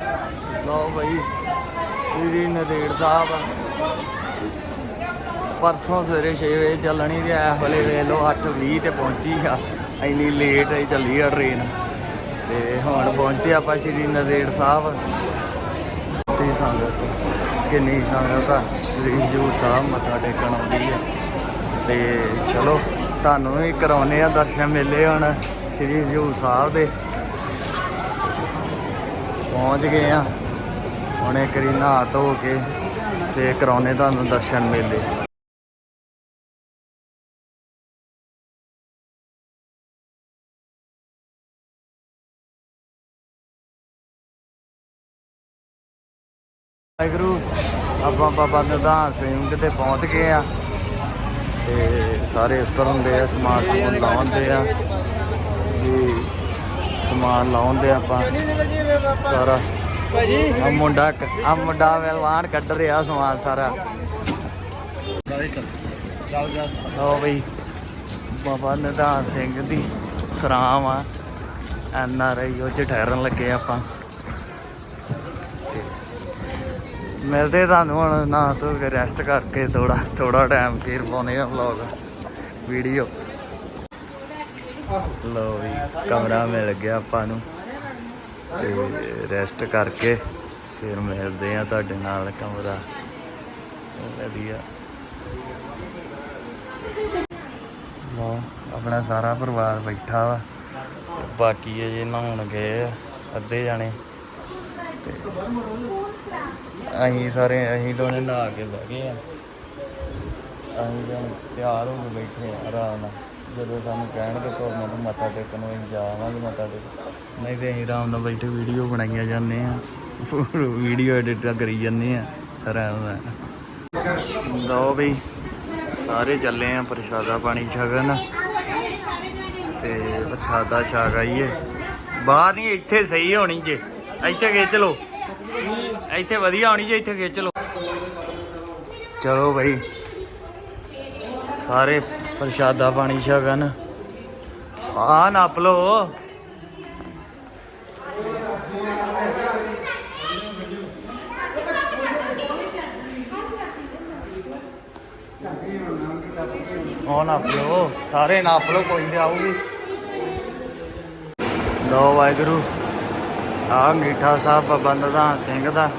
ਲਓ ਬਈ ਸ੍ਰੀ ਨਦੇੜ ਸਾਹਿਬ। ਪਰਸੋਂ ਸਵੇਰੇ 6 ਵਜੇ ਚੱਲਣੀ ਤੇ ਐ ਹਲੇ ਵੇਖ ਲਓ 8:20 ਤੇ ਪਹੁੰਚੀ ਆ। ਇੰਨੀ ਲੇਟ ਹੈ ਚੱਲੀ ਆ ਟ੍ਰੇਨ ਤੇ ਹੁਣ ਪਹੁੰਚੇ ਆਪਾਂ ਸ੍ਰੀ ਨਦੇੜ ਸਾਹਿਬ। ਤੇ ਸੰਗਤ, ਕਿੰਨੀ ਸੰਗਤ ਆ। ਸ੍ਰੀ ਹਜ਼ੂਰ ਸਾਹਿਬ ਮੱਥਾ ਟੇਕਣ ਆਉਂਦੀ ਹੈ ਤੇ ਚਲੋ, ਤੁਹਾਨੂੰ ਵੀ ਕਰਾਉਨੇ ਆ ਦਰਸ਼ਨ ਮੇਲੇ ਹੁਣ ਸ੍ਰੀ ਹਜ਼ੂਰ ਸਾਹਿਬ ਦੇ। ਪਹੁੰਚ ਗਏ ਆ। ਹੁਣੇ ਇੱਕ ਵਾਰੀ ਨਹਾ ਧੋ ਕੇ ਤੇ ਕਰਾਉਨੇ ਤੁਹਾਨੂੰ ਦਰਸ਼ਨ ਮੇਲੇ। ਵਾਹਿਗੁਰੂ, ਆਪਾਂ ਬਾਬਾ ਨਿਧਾਨ ਸਿੰਘ ਤੇ ਪਹੁੰਚ ਗਏ ਆ ਤੇ ਸਾਰੇ ਉੱਤਰ ਹੁੰਦੇ ਆ, ਸਮਾਨ ਸਮੂਨ ਲਾਉਂਦੇ ਆ। ਵੀ ਸਮਾਨ ਲਾਉਂਦੇ ਆਪਾਂ। ਸਾਰਾ। ਆ ਮੁੰਡਾ ਆ ਮੁੰਡਾ ਵਲਵਾਨ ਕੱਢ ਰਿਹਾ ਸਮਾਨ ਸਾਰਾ। ਲਓ ਬਈ, ਬਾਬਾ ਨਿਧਾਨ ਸਿੰਘ ਦੀ ਸਰਾਮ ਆ। ਐਨ ਆਰ ਆਈ ਉਹ ਚ ਠਹਿਰਨ ਲੱਗੇ ਆਪਾਂ। ਮਿਲਦੇ ਤੁਹਾਨੂੰ ਹੁਣ, ਨਾ ਧੋ ਕੇ ਰੈਸਟ ਕਰਕੇ ਥੋੜਾ ਥੋੜਾ ਟਾਈਮ ਫੇਰ ਪਾਉਣੇ ਆ ਵਲੌਗ ਵੀਡੀਓ। ਲੋ ਵੀ, ਕਮਰਾ ਮਿਲ ਗਿਆ ਆਪਾਂ ਨੂੰ। ਤੇ ਰੈਸਟ ਕਰਕੇ ਫਿਰ ਮਿਲਦੇ ਆ ਤੁਹਾਡੇ ਨਾਲ ਕਮਰਾ। ਵਧੀਆ। ਲੋ ਆਪਣਾ ਸਾਰਾ ਪਰਿਵਾਰ ਬੈਠਾ ਵਾ। ਤੇ ਬਾਕੀ ਅਜੇ ਨਹਾਉਣ ਗਏ ਆ, ਅੱਧੇ ਜਾਣੇ। ਤੇ ਅਸੀਂ ਸਾਰੇ, ਅਸੀਂ ਦੋਨੇ ਨਹਾ ਕੇ ਬਹਿ ਗਏ ਆ। ਅਸੀਂ ਤਿਆਰ ਹੋ ਕੇ ਬੈਠੇ ਆ, ਆਰਾਮ ਨਾਲ। ਜਦੋਂ ਸਾਨੂੰ ਕਹਿਣਗੇ ਤੋਂ ਮੈਨੂੰ ਮੱਥਾ ਟੇਕਣ ਨੂੰ ਅਸੀਂ ਜਾਵਾਂਗੇ ਮੱਥਾ ਟੇਕ। ਨਹੀਂ ਤੇ ਅਸੀਂ ਆਰਾਮ ਨਾਲ ਬੈਠੇ ਵੀਡੀਓ ਬਣਾਈਆਂ ਜਾਂਦੇ ਆ ਵੀਡੀਓ ਐਡਿਟ ਕਰੀ ਜਾਂਦੇ ਆ ਆਰਾਮ ਨਾਲ। ਲਓ ਬਈ ਸਾਰੇ ਚੱਲੇ ਆ ਪ੍ਰਸ਼ਾਦਾ ਪਾਣੀ ਛਕਣ। ਤੇ ਪ੍ਰਸ਼ਾਦਾ ਛਕ ਆਈਏ। ਬਾਹਰ ਨਹੀਂ, ਇੱਥੇ ਸਹੀ ਹੋਣੀ ਜੇ। ਇੱਥੇ ਖਿੱਚ ਲਓ। ਇੱਥੇ ਵਧੀਆ ਹੋਣੀ ਜੇ, ਇੱਥੇ ਖਿੱਚ ਲਓ। ਚਲੋ ਬਈ। ਸਾਰੇ ਪ੍ਰਸ਼ਾਦਾ ਪਾਣੀ ਛਕਣ ਆ ਨਾਪ ਲਓ। ਉਹ ਨਾਪ ਲਓ। ਸਾਰੇ ਨਾਪ ਲਓ, ਕੋਈ ਤੇ ਆਊਗੀ। ਲੋ ਵਾਹਿਗੁਰੂ। ਆ ਅੰਗੀਠਾ ਸਾਹਿਬ ਬਾਬਾ ਨਿਧਾਨ ਸਿੰਘ ਦਾ।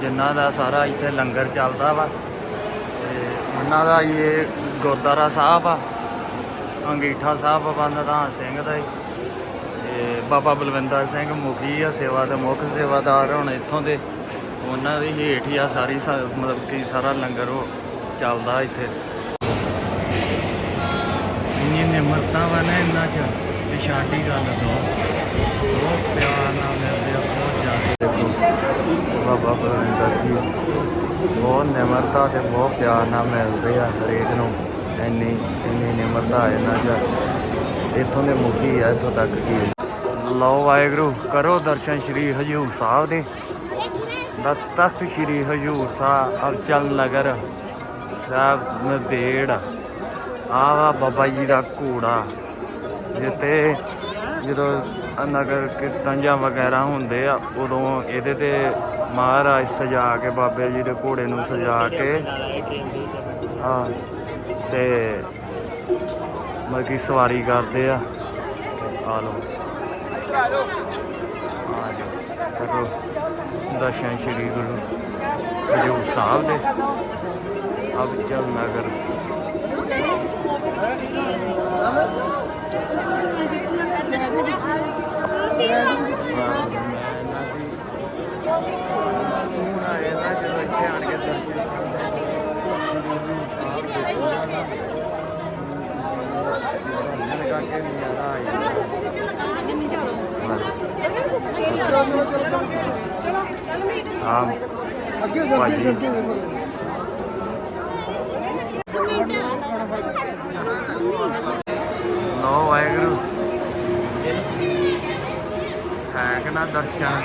ਜਿਨ੍ਹਾਂ ਦਾ ਸਾਰਾ ਇੱਥੇ ਲੰਗਰ ਚੱਲਦਾ ਵਾ। ਤੇ ਦਾ ਇਹ ਗੁਰਦੁਆਰਾ ਸਾਹਿਬ ਆ, ਅੰਗੀਠਾ ਸਾਹਿਬ ਬਾਬਾ ਨਿਧਾਨ ਸਿੰਘ ਦਾ ਹੀ ਤੇ ਬਾਬਾ ਬਲਵਿੰਦਰ ਸਿੰਘ ਮੁਖੀ ਆ, ਸੇਵਾ ਦਾ ਮੁੱਖ ਸੇਵਾਦਾਰ ਹੁਣ ਇੱਥੋਂ ਦੇ। ਉਹਨਾਂ ਦੀ ਹੇਠ ਹੀ ਆ ਸਾਰੀ ਮਤਲਬ ਕਿ ਸਾਰਾ ਲੰਗਰ ਉਹ ਚੱਲਦਾ ਇੱਥੇ। ਇੰਨੀ ਨਿਮਰਤਾ ਵਾ ਨਾ ਇੰਨਾ ਚ। ਤੇ ਸ਼ਾਂਤੀ ਬਹੁਤ ਪਿਆਰ ਨਾਲ ਮਿਲਦੇ ਆ, ਬਹੁਤ ਜ਼ਿਆਦਾ। ਦੇਖੋ, ਬਾਬਾ ਬਲਵਿੰਦਰ ਜੀ, ਬਹੁਤ ਨਿਮਰਤਾ ਤੇ ਬਹੁਤ ਪਿਆਰ ਨਾਲ ਮਿਲਦੇ ਆ ਹਰੇਕ ਨੂੰ। ਇੰਨੀ ਇੰਨੀ ਨਿਮਰਤਾ ਹੈ ਇਹਨਾਂ ਚ। ਇੱਥੋਂ ਦੇ ਮੁਖੀ ਆ, ਇੱਥੋਂ ਤੱਕ ਕੀ ਲਓ ਵਾਹਿਗੁਰੂ, ਕਰੋ ਦਰਸ਼ਨ ਸ਼੍ਰੀ ਹਜੂਰ ਸਾਹਿਬ ਦੇ। ਦਾ ਤਖਤ ਸ਼੍ਰੀ ਹਜੂਰ ਸਾਹਿਬ ਅਬਚਲ ਨਗਰ ਸਾਹਿਬ, ਨਦੇੜ। ਆਵਾ ਬਾਬਾ ਜੀ ਦਾ ਘੋੜਾ। ਜਿੱਥੇ ਜਦੋਂ ਨਗਰ ਕੀਰਤਨ ਜਾਂ ਵਗੈਰਾ ਹੁੰਦੇ ਆ, ਉਦੋਂ ਇਹਦੇ ਤੇ ਮਹਾਰਾਜ ਸਜਾ ਕੇ, ਬਾਬੇ ਜੀ ਦੇ ਘੋੜੇ ਨੂੰ ਸਜਾ ਕੇ ਆ ਤੇ ਮਤਲਬ ਕਿ ਸਵਾਰੀ ਕਰਦੇ ਆ। ਆ ਲਓ। ਆ ਜਾਓ। ਕਰੋ ਦਰਸ਼ਨ ਸ਼੍ਰੀ ਗੁਰੂ ਹਜੂਰ ਸਾਹਿਬ ਦੇ। ਅਬਚਲ ਨਗਰ। ਅੱਗੇ ਹੋ ਭਾਜੀ। ਅੱਗੇ ਅੱਗੇ ਲੋ ਵਾਹਿਗੁਰੂ ਹੈ ਕਿ ਨਾ ਦਰਸ਼ਨ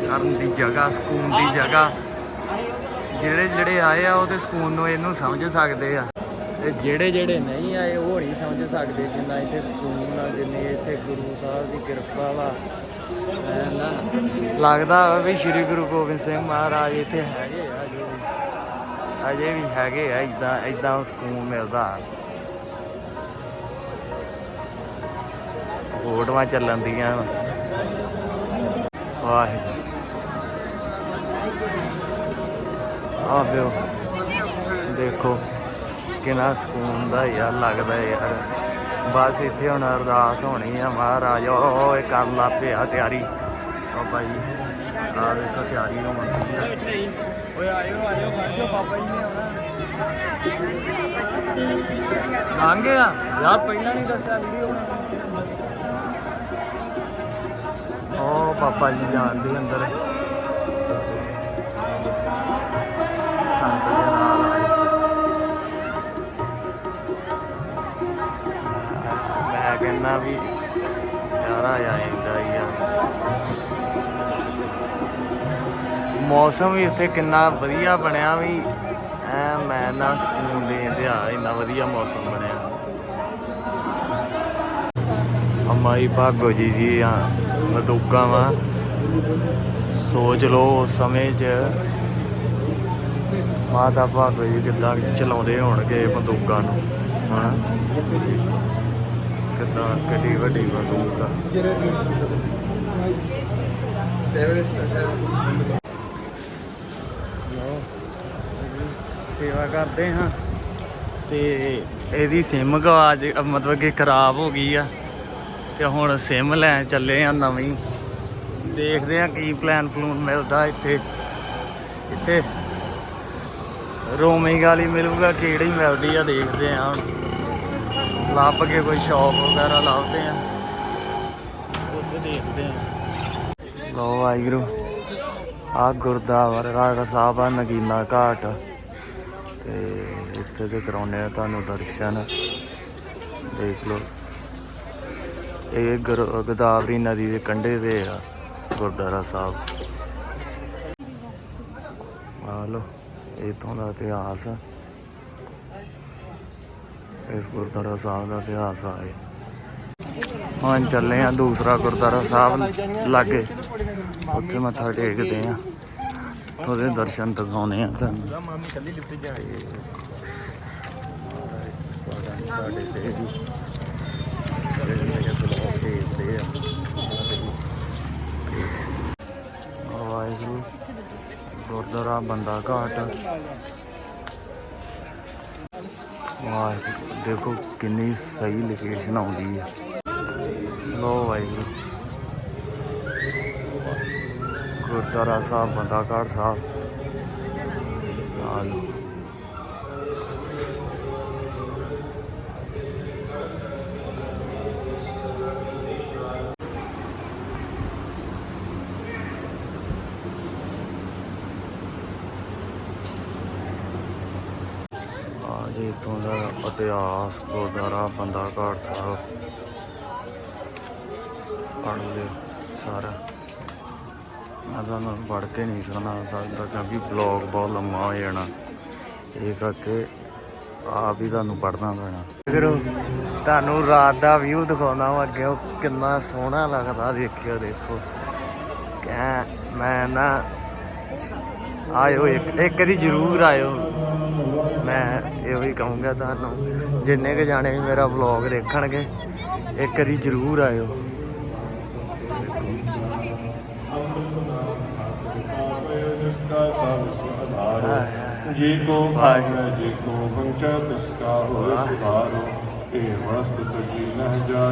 ਕਰਨ ਦੀ ਜਗ੍ਹਾ, ਸਕੂਨ ਦੀ ਜਗ੍ਹਾ। ਜਿਹੜੇ ਜਿਹੜੇ ਆਏ ਆ, ਉਹ ਤੇ ਸਕੂਨ ਨੂੰ ਇਹਨੂੰ ਸਮਝ ਸਕਦੇ ਆ। ਤੇ ਜਿਹੜੇ ਜਿਹੜੇ ਨਹੀਂ ਆਏ, ਉਹ ਨਹੀਂ ਸਮਝ ਸਕਦੇ ਜਿੰਨਾ ਇੱਥੇ ਸਕੂਨ ਆ, ਜਿੰਨੀ ਇੱਥੇ ਗੁਰੂ ਸਾਹਿਬ ਦੀ ਕਿਰਪਾ ਵਾ। ਲੱਗਦਾ ਵਾ ਵੀ ਸ੍ਰੀ ਗੁਰੂ ਗੋਬਿੰਦ ਸਿੰਘ ਮਹਾਰਾਜ ਇੱਥੇ ਹੈਗੇ ਆ, ਅਜੇ ਅਜੇ ਵੀ ਹੈਗੇ ਆ ਇਦਾਂ ਇਦਾਂ ਸਕੂਨ ਮਿਲਦਾ। ਫੋਟੋਆਂ ਚੱਲਣ ਦੀਆਂ ਵਾਹਿਗੁਰੂ। ਆ ਦੇਖੋ, ਕਿੰਨਾ ਸਕੂਨ ਦਾ ਯਾਰ ਲੱਗਦਾ ਯਾਰ। ਬਸ ਇੱਥੇ ਹੁਣ ਅਰਦਾਸ ਹੋਣੀ ਆ, ਮਹਾਰਾਜ ਉਹ ਕਰ ਕਰਨ ਪਿਆ ਤਿਆਰੀ। ਉਹ ਭਾਈ ਆ ਦੇਖੋ ਤਿਆਰੀ ਹੋਣ ਦੀ ਓਏ ਆਇਓ ਆਇਓ ਖਾਜੋ ਬਾਬਾ ਜੀ ਨੇ ਆਉਣਾ ਲੰਘ ਗਿਆ। ਯਾਰ ਪਹਿਲਾਂ ਨਹੀਂ ਦੱਸਿਆ ਵੀਡੀਓ। ਉਹ ਪਾਪਾ ਜੀ ਜਾਣਦੇ ਅੰਦਰ। ਸੰਤ ਦੇ ਨਾਲ ਮੈਂ ਕਹਿੰਦਾ ਵੀ ਯਾਰਾ ਆਏਗਾ ਯਾਰ ਮੌਸਮ ਵੀ ਇੱਥੇ ਕਿੰਨਾ ਵਧੀਆ ਬਣਿਆ ਵੀ, ਐ ਮੈਂ ਨਾ ਸਕੂਨ ਦੇ ਦਿਆ, ਇੰਨਾ ਵਧੀਆ ਮੌਸਮ ਬਣਿਆ। ਅਮਾਈ ਭਾਗੋ ਜੀ ਜੀ ਆ। ਬੰਦੂਕਾਂ ਵਾ। ਸੋਚ ਲਓ ਉਸ ਸਮੇਂ 'ਚ ਮਾਤਾ ਭਾਗੋ ਜੀ ਕਿੱਦਾਂ ਚਲਾਉਂਦੇ ਹੋਣਗੇ ਬੰਦੂਕਾਂ ਨੂੰ, ਹਨਾ? ਕਿੱਦਾਂ ਕਿੱਡੀ ਵੱਡੀ ਬੰਦੂਕ ਆ ਸੇਵਾ ਕਰਦੇ ਹਾਂ ਤੇ ਇਹਦੀ ਸਿਮ ਗਵਾਚ ਮਤਲਬ ਕਿ ਖਰਾਬ ਹੋ ਗਈ ਆ। ਤੇ ਹੁਣ ਸਿਮ ਲੈਣ ਚੱਲੇ ਆ ਨਵੀਂ। ਦੇਖਦੇ ਆ ਕੀ ਪਲਾਨ ਪਲੂਨ ਮਿਲਦਾ ਇੱਥੇ। ਇੱਥੇ ਰੋਮੀ ਗਾਲੀ ਮਿਲੂਗਾ, ਕਿਹੜੀ ਮਿਲਦੀ ਆ ਦੇਖਦੇ ਆ ਹੁਣ। ਲੱਭ ਕੇ ਕੋਈ ਸ਼ਾਪ ਵਗੈਰਾ ਲੱਭਦੇ ਆ। ਉੱਥੇ ਦੇਖਦੇ ਆ। ਲੋ ਵਾਹਿਗੁਰੂ ਆ ਗੁਰਦੁਆਰਾ ਸਾਹਿਬ ਆ, ਨਗੀਨਾ ਘਾਟ। ਤੇ ਇੱਥੇ ਦੇ ਕਰਾਉਨੇ ਆ ਤੁਹਾਨੂੰ ਦਰਸ਼ਨ। ਦੇਖ ਲਓ। ਇਹ ਗੋਦਾਵਰੀ ਨਦੀ ਦੇ ਕੰਢੇ ਤੇ ਆ ਗੁਰਦੁਆਰਾ ਸਾਹਿਬ। ਆ ਲੋ ਇਥੋਂ ਦਾ ਇਤਿਹਾਸ। ਇਸ ਗੁਰਦੁਆਰਾ ਸਾਹਿਬ ਦਾ ਇਤਿਹਾਸ ਆ ਇਹ। ਹੁਣ ਚੱਲੇ ਆ ਦੂਸਰਾ ਗੁਰਦੁਆਰਾ ਸਾਹਿਬ ਲਾਗੇ। ਉੱਥੇ ਮੱਥਾ ਟੇਕਦੇ ਆ। ਉਹਦੇ ਦਰਸ਼ਨ ਦਿਖਾਉਣੇ ਆ ਤੁਹਾਨੂੰ। ਮਾਮੀ ਕੱਲੀ ਲਿਫਟ ਜਾਣੀ ਸਾਡੇ ਤੇ ਬਲੌਗ ਆ। ਵਾਹਿਗੁਰੂ। ਗੁਰਦੁਆਰਾ ਬੰਦਾ ਘਾਟ। ਵਾਹਿਗੁਰੂ, ਦੇਖੋ ਕਿੰਨੀ ਸਹੀ ਲੋਕੇਸ਼ਨ ਆਉਂਦੀ ਆ। ਲੋ ਵਾਹਿਗੁਰੂ। ਗੁਰਦੁਆਰਾ ਸਾਹਿਬ, ਬੰਦਾ ਘਾਟ ਸਾਹਿਬ। ਆ ਲਓ ਆ ਜੀ ਇੱਥੋਂ ਦਾ ਇਤਿਹਾਸ ਗੁਰਦੁਆਰਾ ਬੰਦਾ ਘਾਟ ਸਾਹਿਬ। ਪੜ੍ਹ ਲਿਓ ਸਾਰਾ। ਮੈਂ ਤੁਹਾਨੂੰ ਪੜ੍ਹ ਕੇ ਨਹੀਂ ਸੁਣਾ ਸਕਦਾ ਕਿਉਂਕਿ ਬਲੌਗ ਬਹੁਤ ਲੰਮਾ ਹੋ ਜਾਣਾ। ਇਹ ਕਰਕੇ ਆਪ ਹੀ ਤੁਹਾਨੂੰ ਪੜ੍ਹਨਾ ਪੈਣਾ। ਫਿਰ ਤੁਹਾਨੂੰ ਰਾਤ ਦਾ ਵਿਊ ਦਿਖਾਉਣਾ ਵਾ ਅੱਗੇ, ਉਹ ਕਿੰਨਾ ਸੋਹਣਾ ਲੱਗਦਾ ਦੇਖਿਓ, ਦੇਖੋ। ਕਹਿ ਮੈਂ ਨਾ ਆਇਓ ਇੱਕ ਇੱਕ ਵਾਰੀ ਜ਼ਰੂਰ ਆਇਓ। ਮੈਂ ਇਹੋ ਹੀ ਕਹੂੰਗਾ ਤੁਹਾਨੂੰ ਜਿੰਨੇ ਕੁ ਜਾਣੇ ਵੀ ਮੇਰਾ ਵਲੌਗ ਦੇਖਣਗੇ ਇੱਕ ਵਾਰੀ ਜ਼ਰੂਰ ਆਇਓ। ਜੀ ਕੋ ਭਾਵੈ ਜੀ ਕੋ ਵੰਚਾ ਤਿਸਕਾ ਇਹ ਵਸਤ ਸਜੀ ਨਹ ਜਾ